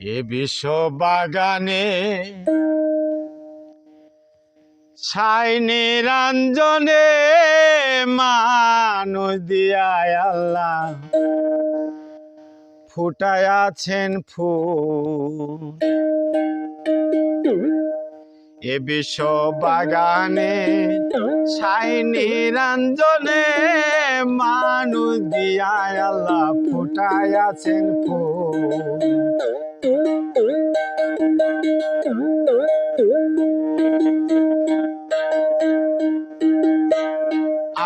এ বিশ্ব বাগানে ছাই নিরঞ্জনে মানুষ দিয়ায় আল্লাহ। ফুটায় আছেন এ বিশ্ব বাগানে ছাই নিরঞ্জনে মানুষ দিয়ায় আল্লাহ। ফুটায় আছেন ফুল।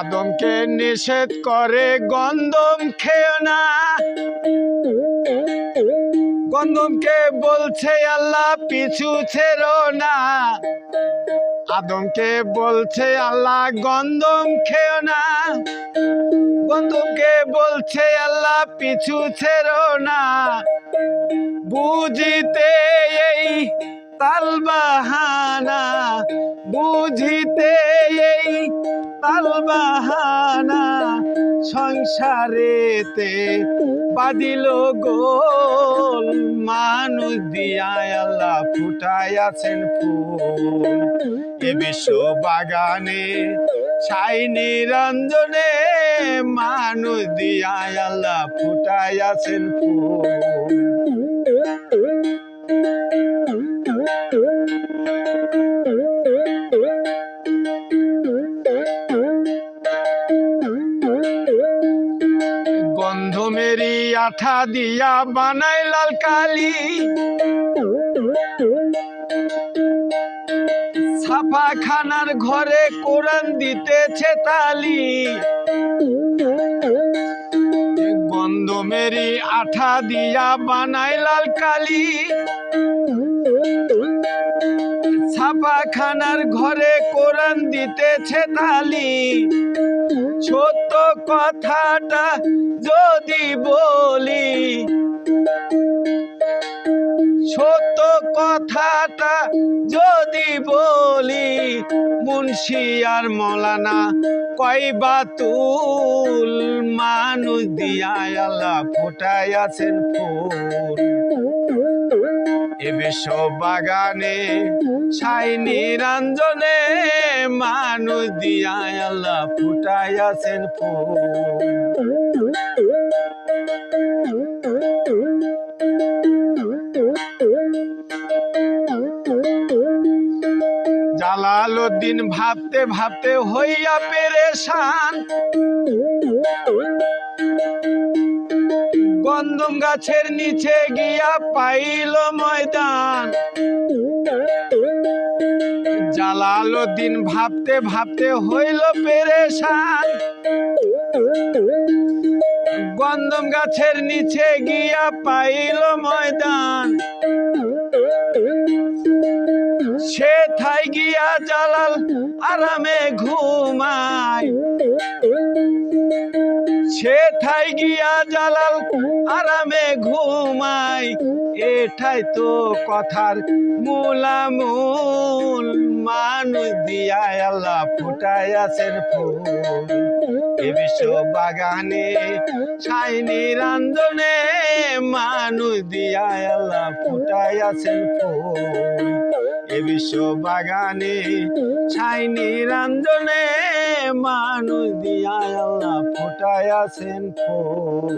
আদমকে নিষেধ করে গন্ধম খেও না। গন্ধমকে বলছে, আল্লাহ পিছু ছেড়ো না। আদমকে বলছে, আল্লাহ গন্ধম খেও না। গন্ধমকে বলছে, আল্লাহ পিছু ছেড়ো না। বুঝিতে এই তালবাহানা, বুঝিতে এই তালবাহানা সংসারেতে বাদিল গোল। মানুষ দিয়ায় আল্লাহ ফুটায় আছেন ফুল। এ বিশ্ব বাগানে ছাই নিরঞ্জনে মানুষ দিয়ায় আল্লাহ ফুটায় আছেন ফুল। আঠা দিয়া বানাই লাল কালি। ছাপা খানার ঘরে কোরআন দিতেছে তালি। গন্ধমেরি আঠা দিয়া বানাই লাল কালি। ছাপা খানার ঘরে কোরআন দিতেছে তালি। ছোট্ট কথাটা যদি বলি ছোট্ট কথাটা যদি বলি, মুন্সি আর মলানা কয় তুল মানুষ দিয়া আল্লাহ ফোটায় আছেন ফুল। এ বিশ্ব বাগানে ছাই নিরঞ্জনে মানুষ দিয়া আল্লাহ ফুটায় আছেন ফুল। জালালউদ্দিন ভাবতে ভাবতে হইয়া পেরেশান। গন্ধম গাছের নিচে গিয়া পাইল ময়দান। জালালউদ্দিন ভাবতে ভাবতে হইল পেরেশান। গন্ধম গাছের নিচে গিয়া পাইল ময়দান। সে থাই গিয়া জালাল আরামে ঘুমায়। সে থাই গিয়া জালাল, আরামে ঘুমায় এটাই তো কথার মূলামূল। মানুষ দিয়া আল্লাহ ফুটাই আছেন ফুল। এ বিশ্ব বাগানে ছাই নিরঞ্জনে মানুষ দিয়া আল্লাহ ফুটায় আছেন ফুল। এ বিশ্ব বাগানে ছাই নিরঞ্জনে মানুষ দিয়া আল্লাহ ফুটায় আছেন ফুল।